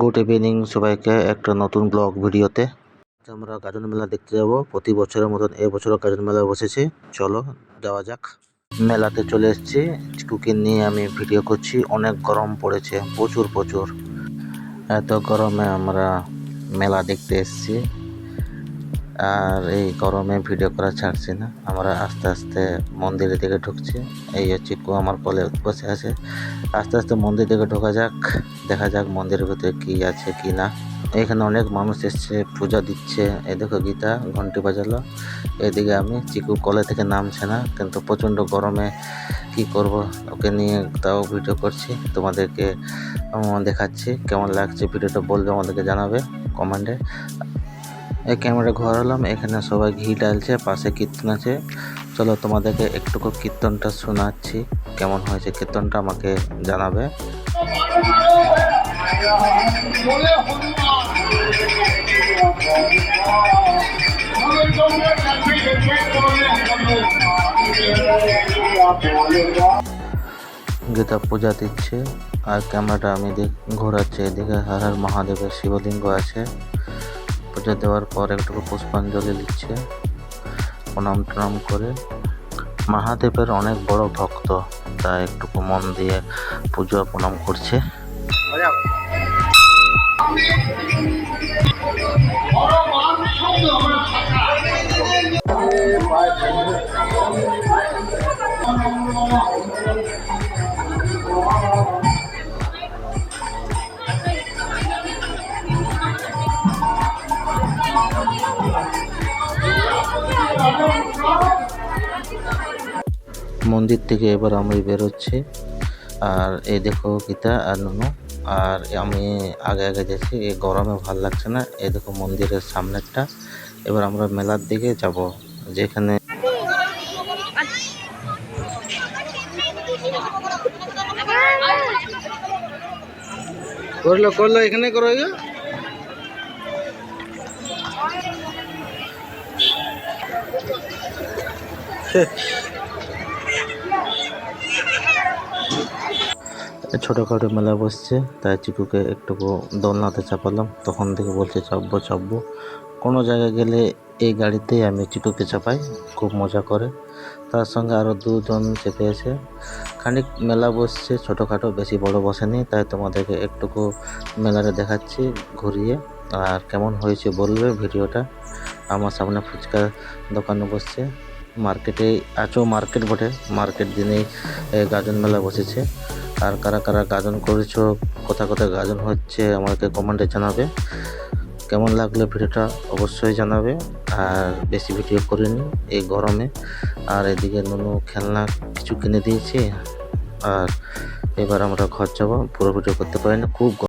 Good evening সবাইকে একটা নতুন ব্লগ ভিডিওতে। আমরা গাজন মেলা দেখতে যাব। প্রতি বছরের মতন এবছরও গাজন মেলা বসেছে। চলো, যাওয়া যাক। মেলাতে চলে এসেছি। চিকুকে নিয়ে আমি ভিডিও করছি। অনেক গরম পড়েছে। প্রচুর প্রচুর। এত গরমে আমরা মেলা দেখতে এসেছি। আর এই গরমে ভিডিও করা ছাড়ছি না। আমরা আস্তে আস্তে মন্দিরের দিকে ঢুকছি। এই হচ্ছে কু আমার কোলে বসে আছে। আস্তে আস্তে মন্দির দিকে ঢোকা যাক। দেখা যাক মন্দিরের ভিতরে কি আছে কি না। এখানে অনেক মানুষ এসছে, পূজা দিচ্ছে। এই দেখো গীতা ঘন্টি বাজালো। এদিকে আমি চিকু কলে থেকে নামছে না, কিন্তু প্রচণ্ড গরমে কি করব? ওকে নিয়ে তাও ভিডিও করছি। তোমাদেরকে দেখাচ্ছি কেমন লাগছে। ভিডিওটা বলবে আমাদেরকে জানাবে কমেন্টে এই ক্যামেরা হলাম এখানে সবাই ঘি ডালছে পাশে কীর্তন আছে। চলো তোমাদেরকে একটুকু কীর্তনটা শোনাচ্ছি, কেমন হয়েছে কীর্তনটা আমাকে জানাবে। গীতা পূজা দিচ্ছে, আর ক্যামেরাটা আমি দেখ, ঘোরাচ্ছি, এদিকে হর হর মহাদেবের শিবলিঙ্গ আছে। পূজা দেওয়ার পর একটু পুষ্পাঞ্জলি দিচ্ছে প্রণাম টনাম করে। মহাদেবের অনেক বড় ভক্ত, তাই একটুকু মন দিয়ে পুজো প্রণাম করছে। মন্দির থেকে এবার আমি বেরোচ্ছি। আর এই দেখো গীতা আর নুনু। আর আমি আগে আগে যাচ্ছি, এই গরমে ভালো লাগছে না। এই দেখো মন্দিরের সামনেরটা। এবার আমরা মেলার দিকে যাব, যেখানে করল করল এখানে করো ছোটোখাটো মেলা বসছে, তাই চিকুকে একটুকু দোলনাতে চাপালাম। তখন থেকে বলছে, চাপবো চাপবো। কোনো জায়গায় গেলে এই গাড়িতেই আমি চিকুকে চাপাই, খুব মজা করে। তার সঙ্গে আরও দুজন চেপে আছে খানিক মেলা বসছে, ছোটোখাটো, বেশি বড় বসেনি। তাই তোমাদেরকে একটুকু মেলাটা দেখাচ্ছি, ঘুরিয়ে। আর কেমন হয়েছে বলবে ভিডিওটা। আমার সামনে ফুচকা দোকানে বসছে। মার্কেটে আছো, মার্কেট বটে। মার্কেট দিনেই গাজন মেলা বসেছে। আর কারা কারা গাজন করেছ কোথা কোথায় গাজন হচ্ছে, আমাকে কমেন্টে জানাবে। কেমন লাগলে ভিডিওটা অবশ্যই জানাবে। আর বেশি ভিডিও করিনি এই গরমে। আর এদিকে নুনু খেলনা কিছু কিনে দিয়েছি। আর এবার আমরা ঘর যাব, পুরো ভিডিও করতে পারি না, খুব